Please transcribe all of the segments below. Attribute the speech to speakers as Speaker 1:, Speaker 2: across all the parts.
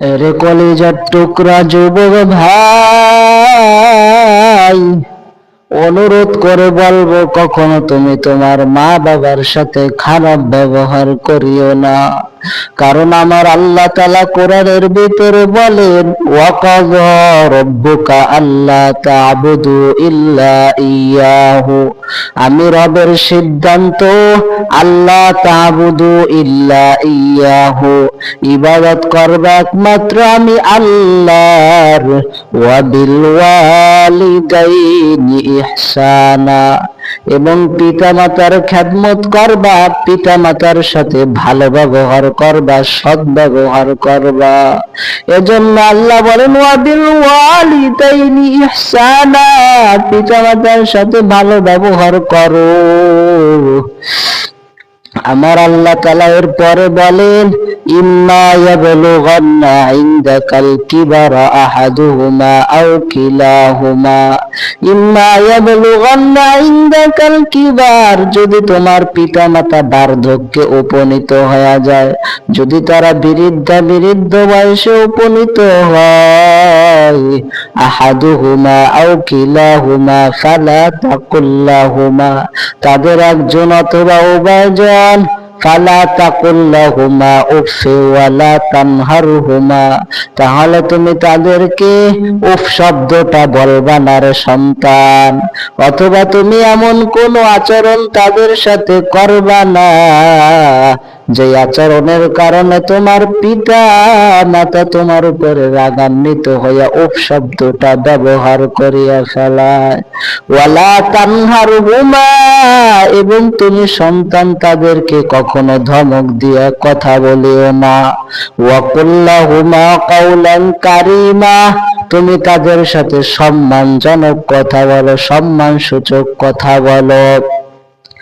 Speaker 1: রে কলেজার টুকরা যুবক ভাই, অনুরোধ করে বলব কখনো তুমি তোমার মা বাবার সাথে খারাপ ব্যবহার করিও না। কারণ আমার আল্লাহ তালা কোরআনের ভিতরে বলেন ওয়াকাজ রব্বুকা আল্লাহ তাবুদু ইল্লা ইয়াহু। আমি রবের সিদ্ধান্ত আল্লাহ তাবুদু ইল্লা ইয়াহু। ইবাদত করবে একমাত্র আমি আল্লাহর। ওয়াবিল ওয়ালিদাইনি ইহসানা। এবং পিতা মাতার খ্যাতমত করবা পিতা মাতার সাথে ভালো ব্যবহার করবা, সৎ ব্যবহার করবা। এজন্য আল্লাহ বলেন, ওয়াবিল ওয়ালিদাইনি ইহসানা পিতা মাতার সাথে ভালো ব্যবহার করো। আমার আল্লাহ তালা এর পরে বলেন, ইম্মা কিবারা যদি তোমার পিতামাতা বার্ধক্যে উপনীত হয়ে যায়, যদি তারা বিরুদ্ধা বিরুদ্ধ বয়সে উপনীত হয়, আহাদুহুমা আও কিলাহুমা ফালা তাকুল্লাহুমা। তাদের একজন অথবা উভয়জন ফালা তাকুল্লাহুমা তাহলে তুমি তাদেরকে উফ শব্দটা বলবা না রে সন্তান। অথবা তুমি এমন কোন আচরণ তাদের সাথে করবা না। যে আচরণের কারণে তোমার পিতা মাতা তোমার উপরে রাগান্বিত হইয়া উপ শব্দটা ব্যবহার করিয়া ফেলায়। ওয়ালা তানহার হুমা এবং তুমি সন্তান তাদেরকে কখনো ধমক দিয়া কথা বলিও না। ওয়াকুল্লা হুমা কাউলান কারিমা, তুমি তাদের সাথে সম্মানজনক কথা বলো সম্মান সূচক কথা বলো।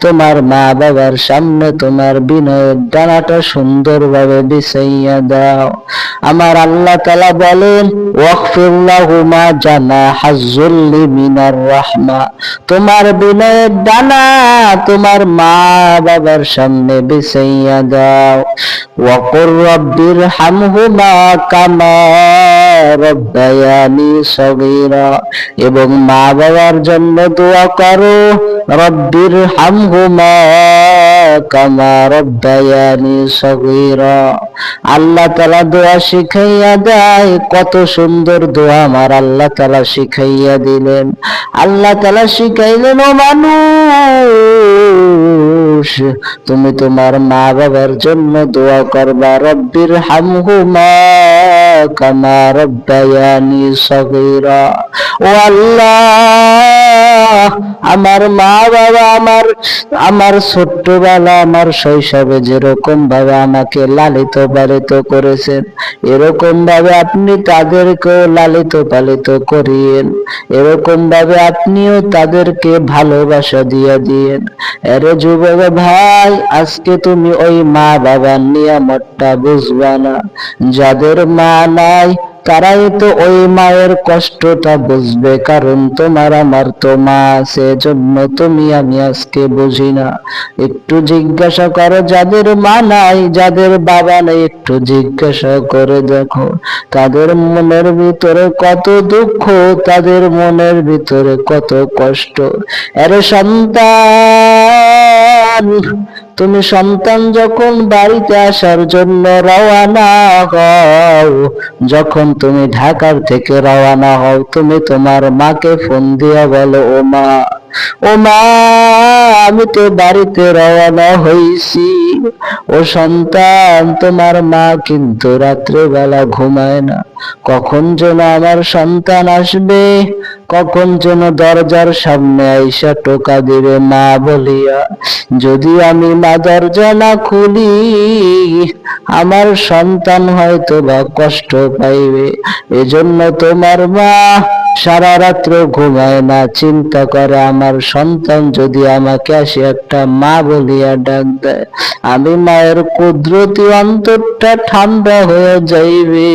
Speaker 1: তোমার মা বাবার সামনে তোমার বিনয়ের ডানাটা সুন্দরভাবে বিছাইয়া দাও। আমার আল্লাহ তালা বলেন ওয়াকফিল্লাহুমা জানা হাজ্জুল্লি মিনার রাহমা। তোমার বিনয়ের ডানা তোমার মা বাবার সামনে বিছাইয়া দাও। ওয়াকুর রব্বির হামহুমা কামা রব্বায়ানি সগীরা। এবং মা বাবার জন্য দোয়া করো রব্বির হামহুমা কামা রব্বায়ানি সগীরা। আল্লাহ তালা দোয়া শিখাইয়া দেয়, কত সুন্দর দোয়া আমার আল্লাহ তালা শিখাইয়া দিলেন। আল্লাহ তালা শিখাইলেন, ও মানুষ, তুমি তোমার মা বাবার জন্য দোয়া করবা, রব্বির হামহুমা। রব্বায়ানি সগীরা ও আল্লাহ আমার মা বাবা, আমার আমার ছোট্টবেলা, আমার শৈশবে যেরকম ভাবে আমাকে লালিত পালিত করেছেন এরকম ভাবে আপনি তাদেরকেও লালিত পালিত করিয়েন এরকম ভাবে আপনিও তাদেরকে ভালোবাসা দিয়ে দিয়েন। এরে যুবক ভাই, আজকে তুমি ওই মা বাবার নিয়ামতটা বুঝবা না। যাদের মা নাই, তারাই তো ওই মায়ের কষ্টটা বুঝবে। কারণ তোমার আমার তো মা আছে জন্য তুমি আমি আজকে বুঝি না। একটু জিজ্ঞাসা করো, যাদের মা নাই, যাদের বাবা নেই, একটু জিজ্ঞাসা করে দেখো। তাদের মনের ভিতরে কত দুঃখ, তাদের মনের ভিতরে কত কষ্ট। এর সন্তান তুমি সন্তান যখন বাড়িতে আসার জন্য রওয়ানা হও, যখন তুমি ঢাকার থেকে রওয়ানা হও, তুমি তোমার মাকে ফোন দিয়ে বলো ও মা আমি তো বাড়িতে রওয়ানা হইছি। ও সন্তান, তোমার মা কিন্তু রাত্রে বেলা ঘুমায় না। কখন যেন আমার সন্তান আসবে, কখন যেন দরজার সামনে আইসা টোকা দিবে মা বলিয়া, যদি আমি মা দরজা না খুলি, আমার সন্তান হয়তো বা কষ্ট পাইবে। এজন্য তোমার মা সারা রাত্র ঘুমায় না, চিন্তা করে আমার সন্তান যদি আমাকে আসে একটা মা বলিয়া ডাক দেয়, আমি মায়ের কুদরতি অন্তরটা ঠান্ডা হয়ে যাইবে।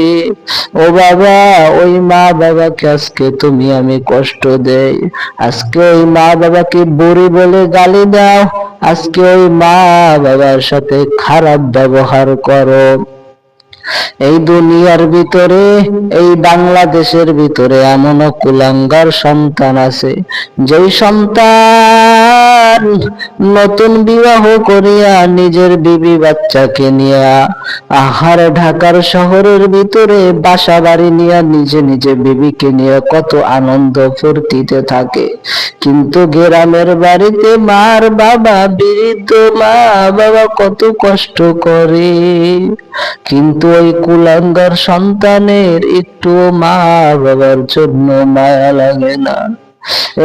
Speaker 1: ও বাবা, ওই মা বাবাকে আজকে তুমি আমি কষ্ট দেই। আজকে ওই মা বাবাকে বুড়ি বলে গালি দাও। আজকে ওই মা বাবার সাথে খারাপ ব্যবহার করো। এই দুনিয়ার ভিতরে এই বাংলাদেশের ভিতরে এমনও কুলাঙ্গার সন্তান আছে যেই সন্তান নতুন বিবাহ করিয়া নিজের বিবি বাচ্চাকে নিয়া আহার ঢাকার শহরের ভিতরে বাসা বাড়ি নিয়ে নিজে নিজে বিবিকে নিয়ে কত আনন্দ ফুর্তিতে থাকে। কিন্তু গ্রামের বাড়িতে মার বাবা বৃদ্ধ মা, বাবা কত কষ্ট করে। কিন্তু ওই কুলাঙ্গার সন্তানের একটু মা বাবার জন্য মায়া লাগে না।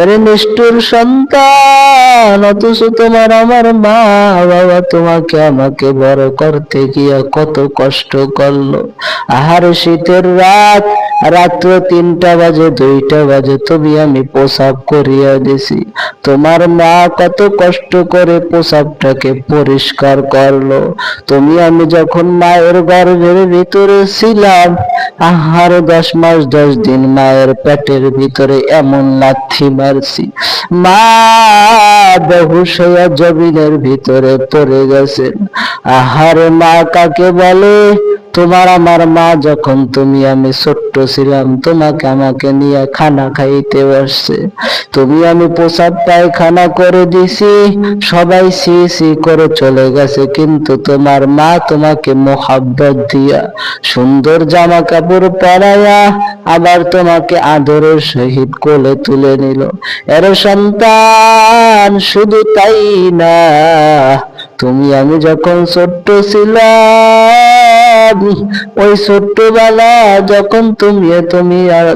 Speaker 1: এরে নিষ্ঠুর সন্তান, অথচ তোমার আমার মা বাবা তোমাকে আমাকে বড় করতে গিয়া কত কষ্ট করল। আহার শীতের রাত রাত্র তিনটা বাজে, দুইটা বাজে, তুমি আমি প্রসাব করিয়া দিছি। তোমার মা কত কষ্ট করে প্রসাবটাকে পরিষ্কার করল। তুমি আমি যখন মায়ের গর্ভের ভিতরে ছিলাম, আহার দশ মাস, দশ দিন মায়ের পেটের ভিতরে এমন লাথি মারছি। মা বেহুশ হইয়া জমিনের ভিতরে পড়ে গেছেন। আহারে মা কাকে বলে? তোমার আমার মা যখন তুমি, আমি ছোট্ট ছিলাম, তোমাকে আমাকে নিয়ে খানা খাইতে বসছে। তুমি, আমি প্রসাদ পায়খানা করে দিছি, সবাই সি সি করে চলে গেছে, কিন্তু তোমার মা তোমাকে মোহাব্বত দিয়া সুন্দর জামা কাপড় পরাইয়া আবার তোমাকে আদরের সহিত কোলে তুলে নিল। এর সন্তান শুধু তাই না, তুমি, আমি যখন ছোট্ট ছিলাম ওই ছোট্টবেলা যখন তুমি তুমি আর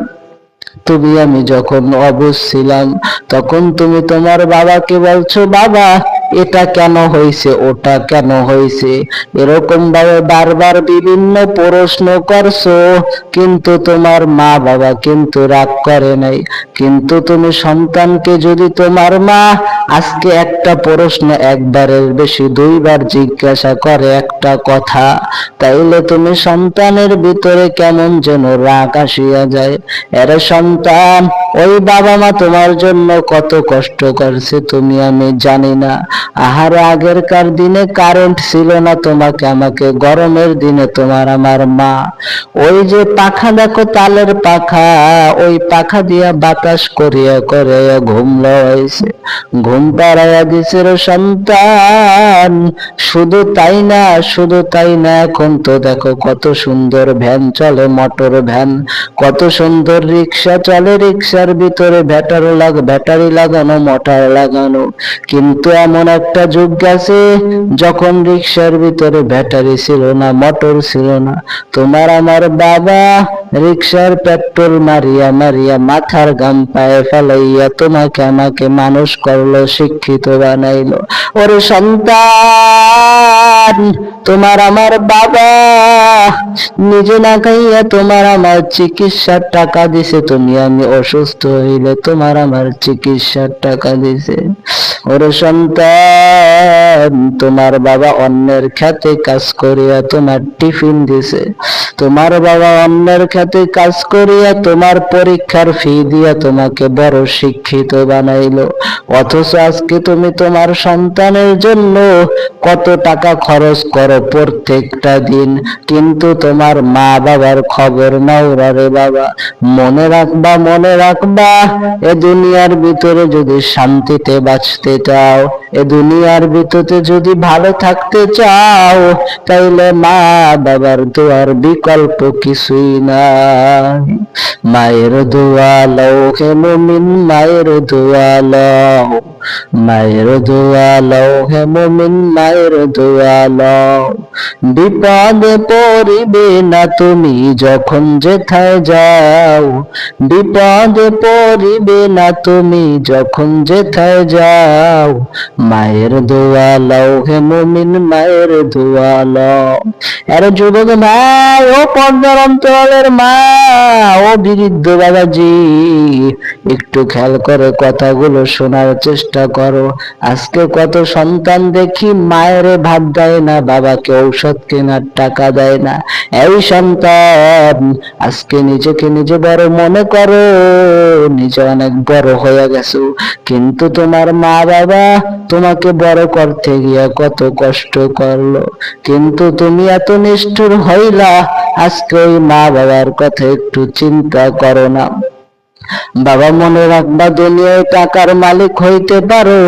Speaker 1: তুমি আমি যখন অবুঝ ছিলাম, তখন তুমি তোমার বাবাকে বলছো, বাবা, এটা কেন হয়েছে? ওটা কেন হয়েছে? এরকম ভাবে বারবার বিভিন্ন প্রশ্ন করছ, কিন্তু তোমার মা বাবা কিন্তু রাগ করে নাই। কিন্তু তুমি সন্তানকে যদি তোমার মা আজকে একটা প্রশ্ন একবারের বেশি, দুইবার জিজ্ঞাসা করে একটা কথা। তাইলে তুমি সন্তানের ভিতরে কেমন যেন রাগ আসিয়া যায়। এর সন্তান, ওই বাবা মা তোমার জন্য কত কষ্ট করছে তুমি, আমি জানি না। আহার আগেরকার দিনে কারেন্ট ছিল না তোমাকে, আমাকে গরমের দিনে তোমার আমার মা। ওই যে পাখা দেখো, তালের পাখা, ওই পাখা দিয়া বাতাস করিয়া করে ঘুম লইছে ঘুম পাড়াইয়া রে সন্তান। শুধু তাই না, শুধু তাই না, এখন তো দেখো কত সুন্দর ভ্যান চলে, মোটর ভ্যান। কত সুন্দর রিক্সা চলে, রিক্সার ভিতরে ব্যাটারি লাগ, ব্যাটারি লাগানো, মোটর লাগানো। কিন্তু এমন একটা যুগ গেছে, যখন রিক্সার ভিতরে ব্যাটারি ছিল না, মোটর ছিল না। তোমার আমার বাবা রিক্সার পেট্রোল মারিয়া মারিয়া মাথার গাম পায়ে ফেলাইয়া তোমাকে আমাকে মানুষ করল, শিক্ষিত বানাইলো। ওরে সন্তান! তোমার আমার বাবা। নিজে না খাইয়া তোমার আমার চিকিৎসার টাকা দিছে। তুমি আমি অসুস্থ হইলে তোমার আমার চিকিৎসার টাকা দিছে। ওরে সন্তান, তোমার বাবা অন্যের খেতে কাজ করিয়া তোমার টিফিন দিছে। তোমার বাবা অন্যের খেতে কাজ করিয়া তোমার পরীক্ষার ফি দিয়া তোমাকে বড় শিক্ষিত বানাইলো। অথচ আজকে তুমি তোমার সন্তানের জন্য কত টাকা খরচ করো প্রত্যেকটা দিন। কিন্তু তোমার মা বাবার খবর নাও রে বাবা। মনে রাখবা মনে রাখবা, এ দুনিয়ার ভিতরে যদি শান্তিতে বাঁচতে চাও, এ দুনিয়ার ভিতরে যদি ভালো থাকতে চাও, তাইলে মা বাবার দোয়ার বিকল্প কিছুই না মায়ের দোয়া লও হে মায়ের দোয়া লও। মায়ের দোয়া লও হে মুমিন মায়ের দোয়া লও বিপদে পড়িবে না তুমি যখন যেথায় যাও। বিপদে পড়িবে না তুমি যখন যেথায় যাও। মায়ের দোয়া লও হে মুমিন মায়ের দোয়া লও এর যুবক ভাই, ও পর্দার অন্তরালের মা, ও বৃদ্ধ বাবাজি, একটু খেয়াল করে কথাগুলো শোনার চেষ্টা করো। আজকে কত সন্তান দেখি মায়ের ভাত দেয় না, বাবাকে ঔষধ কেনার টাকা দেয় না। এই সন্তান, আজকে নিজেকে নিজে বড় মনে করো, নিজে অনেক বড় হয়ে গেছো। কিন্তু তোমার মা বাবা তোমাকে বড় করতে গিয়ে কত কষ্ট করল। কিন্তু তুমি এত নিষ্ঠুর হইলা, আজকে ওই মা বাবার কথা একটু চিন্তা করো না। বাবা মনে রাখবা, দুনিয়ায় টাকার মালিক হইতে পারো,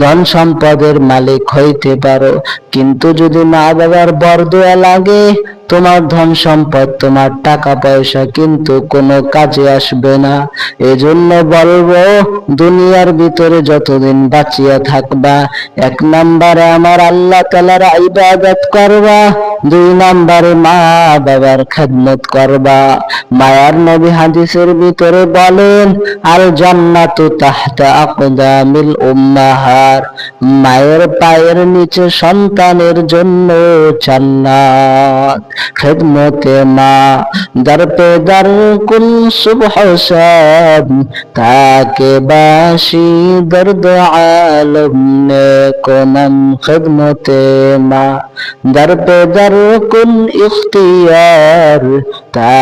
Speaker 1: ধন সম্পদের মালিক হইতে পারো। কিন্তু যদি মা বাবার বরদোয়া লাগে তোমার ধন সম্পদ, তোমার টাকা পয়সা কিন্তু কোনো কাজে আসবে না। এজন্য বলব, দুনিয়ার ভিতরে যতদিন বাঁচিয়া থাকবা, এক নম্বরে আমার আল্লাহ তালার ইবাদত করবা, দুই নম্বরে মা বাবার খেদমত করবা। মায়ার নবী হাদিসের ভিতরে বলেন, আল জান্নাতু তাহতা আকদামিল উম্মাহার, মায়ের পায়ের নিচে সন্তানের জন্য জান্নাত। খেদমতে মা দর পে দর কুল সুবহ শাম তাকে বাসি দর্দ আলম নে কোনম খেদমতে মা দর পে দর কুল ইখতিয়ার তা